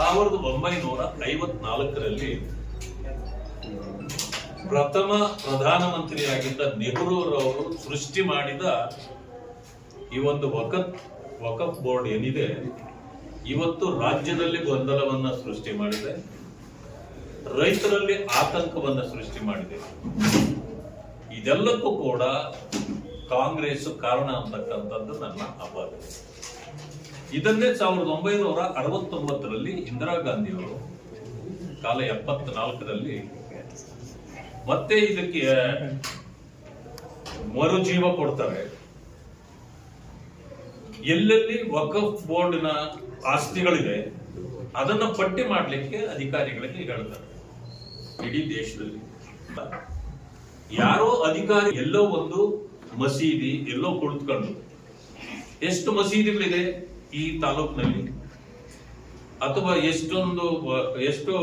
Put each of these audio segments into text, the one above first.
ಸಾವಿರದ ಒಂಬೈನೂರ ಐವತ್ನಾಲ್ಕರಲ್ಲಿ ಪ್ರಥಮ ಪ್ರಧಾನಮಂತ್ರಿಯಾಗಿದ್ದ ನೆಹರೂರವರು ಸೃಷ್ಟಿ ಮಾಡಿದ ಈ ಒಂದು ವಕತ್ ವಕಫ್ ಬೋರ್ಡ್ ಏನಿದೆ, ಇವತ್ತು ರಾಜ್ಯದಲ್ಲಿ ಗೊಂದಲವನ್ನ ಸೃಷ್ಟಿ ಮಾಡಿದೆ, ರೈತರಲ್ಲಿ ಆತಂಕವನ್ನ ಸೃಷ್ಟಿ ಮಾಡಿದೆ. ಇದೆಲ್ಲಕ್ಕೂ ಕೂಡ ಕಾಂಗ್ರೆಸ್ ಕಾರಣ ಅಂತಕ್ಕಂಥದ್ದು ನನ್ನ ಅಪಾದ ಇದನ್ನೇ ಸಾವಿರದ ಒಂಬೈನೂರ ಅರವತ್ತೊಂಬತ್ತರಲ್ಲಿ ಇಂದಿರಾ ಗಾಂಧಿಯವರು ಕಾಲ ಎಪ್ಪತ್ನಾಲ್ಕರಲ್ಲಿ ಮತ್ತೆ ಇದಕ್ಕೆ ಮರುಜೀವ ಕೊಡ್ತಾರೆ. ಎಲ್ಲೆಲ್ಲಿ ವಕಫ್ ಬೋರ್ಡ್ನ ಆಸ್ತಿಗಳಿದೆ, ಅದನ್ನ ಪಟ್ಟಿ ಮಾಡಲಿಕ್ಕೆ ಅಧಿಕಾರಿಗಳಿಗೆ ಹೇಳ್ತಾರೆ. ಇಡೀ ದೇಶದಲ್ಲಿ. ಯಾರೋ ಅಧಿಕಾರಿ ಎಲ್ಲೋ ಒಂದು ಮಸೀದಿ, ಎಲ್ಲೋ ಕುಳಿತುಕೊಂಡು, ಎಷ್ಟು ಮಸೀದಿಗಳಿದೆ? ಈ ತಾಲೂಕಿನಲ್ಲಿ ಅಥವಾ ಎಷ್ಟೊಂದು ಎಷ್ಟು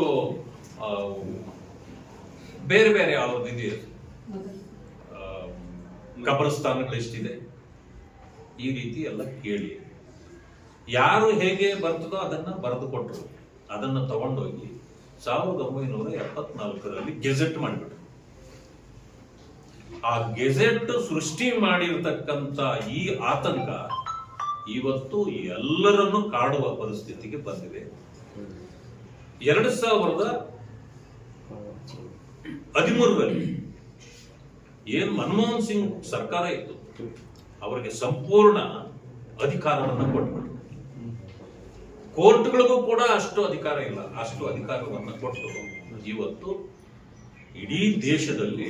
ಬೇರೆ ಬೇರೆ ಯಾವ್ದು ಇದೆ ಆ, ಕಬ್ರಸ್ಥಾನಗಳು ಎಷ್ಟಿದೆ? ಈ ರೀತಿ ಎಲ್ಲ ಕೇಳಿ. ಯಾರು ಹೇಗೆ ಬರ್ತದೋ ಅದನ್ನ ಬರೆದು ಕೊಟ್ಟರು ಅದನ್ನ ತಗೊಂಡೋಗಿ ಸಾವಿರದ ಒಂಬೈನೂರ ಎಪ್ಪತ್ನಾಲ್ಕರಲ್ಲಿ ಗೆಜೆಟ್ ಮಾಡಿಬಿಟ್ರು. ಆ ಗೆಜೆಟ್ ಸೃಷ್ಟಿ ಮಾಡಿರ್ತಕ್ಕಂಥ ಈ ಆತಂಕ ಇವತ್ತು ಎಲ್ಲರನ್ನು ಕಾಡುವ ಪರಿಸ್ಥಿತಿಗೆ ಬಂದಿದೆ. ಎರಡು ಸಾವಿರದ ಹದಿಮೂರರಲ್ಲಿ ಏನ್ ಮನಮೋಹನ್ ಸಿಂಗ್ ಸರ್ಕಾರ ಇತ್ತು, ಅವರಿಗೆ ಸಂಪೂರ್ಣ ಅಧಿಕಾರವನ್ನು ಕೊಟ್ಟು ಕೋರ್ಟ್ಗಳಿಗೂ ಕೂಡ ಅಷ್ಟು ಅಧಿಕಾರ ಇಲ್ಲ, ಅಷ್ಟು ಅಧಿಕಾರವನ್ನು ಕೊಟ್ಟು ಇವತ್ತು ಇಡೀ ದೇಶದಲ್ಲಿ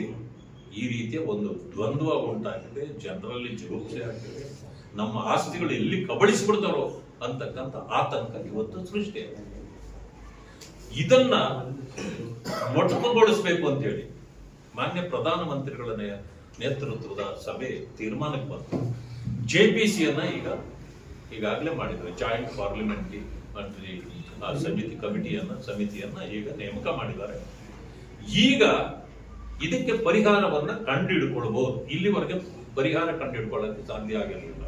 ಈ ರೀತಿಯ ಒಂದು ದ್ವಂದ್ವ ಉಂಟಾಗಿದೆ, ಜನರಲ್ಲಿ ಜುಗುಪ್ಸೆ ಆಗಿದೆ ನಮ್ಮ ಆಸ್ತಿಗಳು ಎಲ್ಲಿ ಕಬಳಿಸ್ಬಿಡ್ತಾರೋ ಅಂತಕ್ಕಂಥ ಆತಂಕ ಇವತ್ತು ಸೃಷ್ಟಿ ಇದನ್ನ ಮೊಟಕುಗೊಳಿಸಬೇಕು ಅಂತ ಹೇಳಿ ಮಾನ್ಯ ಪ್ರಧಾನಮಂತ್ರಿಗಳ ನೇತೃತ್ವದ ಸಭೆ ತೀರ್ಮಾನಕ್ಕೆ ಬಂತು. ಜೆ ಪಿ ಸಿಯನ್ನ ಈಗ ಈಗಾಗಲೇ ಮಾಡಿದ್ರು. ಜಾಯಿಂಟ್ ಪಾರ್ಲಿಮೆಂಟ್ರಿ ಸಮಿತಿ, ಕಮಿಟಿಯನ್ನ, ಸಮಿತಿಯನ್ನ ಈಗ ನೇಮಕ ಮಾಡಿದ್ದಾರೆ. ಈಗ ಇದಕ್ಕೆ ಪರಿಹಾರವನ್ನ ಕಂಡುಹಿಡ್ಕೊಳ್ಬಹುದು ಇಲ್ಲಿವರೆಗೆ ಪರಿಹಾರ ಕಂಡುಹಿಡ್ಕೊಳ್ಳಕ್ಕೆ ಸಾಧ್ಯ ಆಗಿರಲಿಲ್ಲ.